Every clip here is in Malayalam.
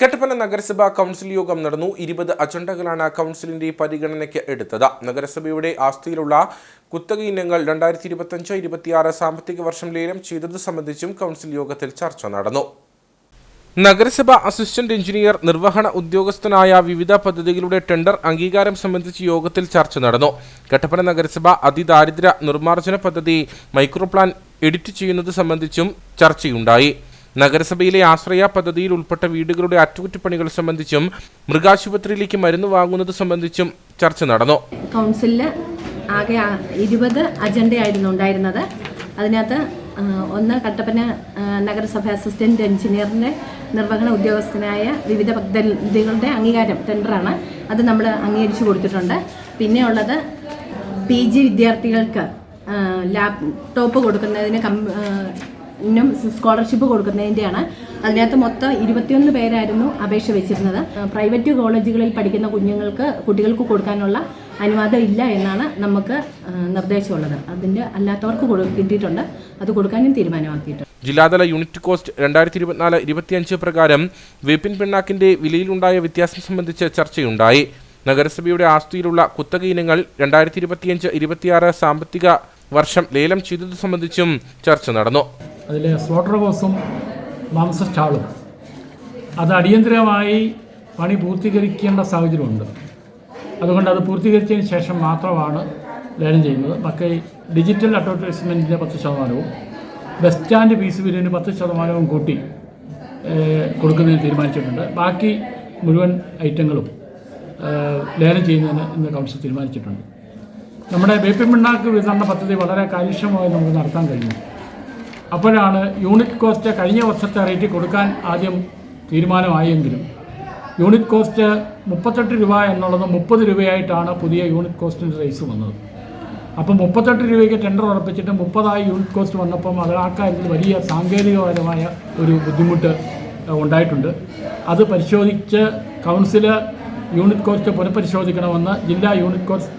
കട്ടപ്പന നഗരസഭാ കൗൺസിൽ യോഗം നടന്നു. ഇരുപത് അജണ്ടകളാണ് കൗൺസിലിന്റെ പരിഗണനയ്ക്ക് എടുത്തത്. നഗരസഭയുടെ ആസ്തിയിലുള്ള കുത്തക ഇനങ്ങൾ രണ്ടായിരത്തി ഇരുപത്തഞ്ച് ഇരുപത്തിയാറ് സാമ്പത്തിക വർഷം ലേലം ചെയ്തത് സംബന്ധിച്ചും കൗൺസിൽ യോഗത്തിൽ ചർച്ച നടന്നു. നഗരസഭ അസിസ്റ്റന്റ് എഞ്ചിനീയർ നിർവഹണ ഉദ്യോഗസ്ഥനായ വിവിധ പദ്ധതികളുടെ ടെൻഡർ അംഗീകാരം സംബന്ധിച്ച് യോഗത്തിൽ ചർച്ച നടന്നു. കട്ടപ്പന നഗരസഭ അതിദാരിദ്ര നിർമ്മാർജന പദ്ധതി മൈക്രോ പ്ലാൻ എഡിറ്റ് ചെയ്യുന്നത് സംബന്ധിച്ചും ചർച്ചയുണ്ടായി. നഗരസഭയിലെ ആശ്രയ പദ്ധതിയിൽ ഉൾപ്പെട്ട വീടുകളുടെ അറ്റകുറ്റപ്പണികൾ സംബന്ധിച്ചും മൃഗാശുപത്രിയിലേക്ക് മരുന്ന് വാങ്ങുന്നത് സംബന്ധിച്ചും ചർച്ച നടന്നു. കൗൺസിലിൽ ആകെ ഇരുപത് അജണ്ടയായിരുന്നു ഉണ്ടായിരുന്നത്. അതിനകത്ത് ഒന്ന് കട്ടപ്പന നഗരസഭ അസിസ്റ്റന്റ് എഞ്ചിനീയറിന്റെ നിർവഹണ ഉദ്യോഗസ്ഥനായ വിവിധ പദ്ധതികളുടെ അംഗീകാരം ടെൻഡറാണ്. അത് നമ്മൾ അംഗീകരിച്ചു കൊടുത്തിട്ടുണ്ട്. പിന്നെ ഉള്ളത് പി ജി വിദ്യാർത്ഥികൾക്ക് ലാപ്ടോപ്പ് കൊടുക്കുന്നതിന് കം നും സ്കോളർഷിപ്പ് കൊടുക്കുന്നതിന്റെയാണ് അതിനകത്ത് മൊത്തം ഇരുപത്തിയൊന്ന് പേരായിരുന്നു അപേക്ഷ വെച്ചിരുന്നത്. പ്രൈവറ്റ് കോളേജുകളിൽ പഠിക്കുന്ന കുഞ്ഞുങ്ങൾക്ക് കുട്ടികൾക്ക് കൊടുക്കാനുള്ള അനുവാദം ഇല്ല എന്നാണ് നമുക്ക് നിർദ്ദേശമുള്ളത്. അതിന്റെ അല്ലാത്തവർക്ക് കൊടു- കിട്ടിയിട്ടുണ്ട്. അത് കൊടുക്കാനും തീരുമാനമാക്കിയിട്ടുണ്ട്. ജില്ലാതല യൂണിറ്റ് കോസ്റ്റ് രണ്ടായിരത്തി ഇരുപത്തിനാല് ഇരുപത്തിയഞ്ച് പ്രകാരം വേപ്പിൻ പിണ്ണാക്കിന്റെ വിലയിലുണ്ടായ വ്യത്യാസം സംബന്ധിച്ച് ചർച്ചയുണ്ടായി. നഗരസഭയുടെ ആസ്തിയിലുള്ള കുത്തക ഇനങ്ങൾ രണ്ടായിരത്തി ഇരുപത്തിയഞ്ച് ഇരുപത്തിയാറ് സാമ്പത്തിക വർഷം ലേലം ചെയ്തത് സംബന്ധിച്ചും ചർച്ച നടന്നു. അതിൽ സ്ലോട്ടർ ഹൗസും മാംസ സ്റ്റാളും അത് അടിയന്തിരമായി പണി പൂർത്തീകരിക്കേണ്ട സാഹചര്യമുണ്ട്. അതുകൊണ്ട് അത് പൂർത്തീകരിച്ചതിന് ശേഷം മാത്രമാണ് ലേലം ചെയ്യുന്നത്. ബാക്കി ഡിജിറ്റൽ അഡ്വർടൈസ്മെന്റിന്റെ പത്ത് ശതമാനവും ബസ് സ്റ്റാൻഡ് പീസ് ബില്ലിന് പത്ത് ശതമാനവും കൂട്ടി കൊടുക്കുന്നതിന് തീരുമാനിച്ചിട്ടുണ്ട്. ബാക്കി മുഴുവൻ ഐറ്റങ്ങളും ലേലം ചെയ്യുന്നതിന് ഇന്ന് കൗൺസിൽ തീരുമാനിച്ചിട്ടുണ്ട്. നമ്മുടെ വേപ്പിൻ പിണ്ണാക്ക് വിതരണ പദ്ധതി വളരെ കാര്യക്ഷമമായി നമുക്ക് നടത്താൻ കഴിഞ്ഞു അപ്പോഴാണ് യൂണിറ്റ് കോസ്റ്റ് കഴിഞ്ഞ വർഷത്തെ റേറ്റ് കൊടുക്കാൻ ആദ്യം തീരുമാനമായെങ്കിലും യൂണിറ്റ് കോസ്റ്റ് മുപ്പത്തെട്ട് രൂപ എന്നുള്ളത് മുപ്പത് രൂപയായിട്ടാണ് പുതിയ യൂണിറ്റ് കോസ്റ്റിന്റെ റേസ് വന്നത്. അപ്പം മുപ്പത്തെട്ട് രൂപയ്ക്ക് ടെൻഡർ ഉറപ്പിച്ചിട്ട് മുപ്പതായി യൂണിറ്റ് കോസ്റ്റ് വന്നപ്പം അത് ആ കാര്യത്തിൽ വലിയ സാങ്കേതികപരമായ ഒരു ബുദ്ധിമുട്ട് ഉണ്ടായിട്ടുണ്ട്. അത് പരിശോധിച്ച് കൗൺസിൽ യൂണിറ്റ് കോസ്റ്റ് പുനഃപരിശോധിക്കണമെന്ന് ജില്ലാ യൂണിറ്റ് കോസ്റ്റ്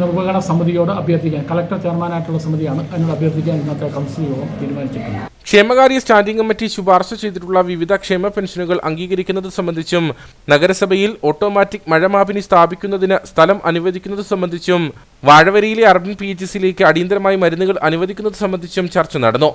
നിർവഹണ സമിതിയോട് അഭ്യർത്ഥിക്കാൻ കളക്ടർ ചെയർമാനായിട്ടുള്ള സമിതിയാണ് അതിനോട് അഭ്യർത്ഥിക്കാൻ ഇന്നത്തെ കൗൺസിൽ യോഗം തീരുമാനിച്ചിട്ടുണ്ട് ക്ഷേമകാര്യ സ്റ്റാൻഡിംഗ് കമ്മിറ്റി ശുപാർശ ചെയ്തിട്ടുള്ള വിവിധ ക്ഷേമ പെൻഷനുകൾ അംഗീകരിക്കുന്നത് സംബന്ധിച്ചും നഗരസഭയിൽ ഓട്ടോമാറ്റിക് മഴമാപിനി സ്ഥാപിക്കുന്നതിന് സ്ഥലം അനുവദിക്കുന്നത് സംബന്ധിച്ചും വാഴവരിയിലെ അർബൻ പി എച്ച് സിയിലേക്ക് അടിയന്തരമായി മരുന്നുകൾ അനുവദിക്കുന്നത് സംബന്ധിച്ചും ചർച്ച നടന്നു.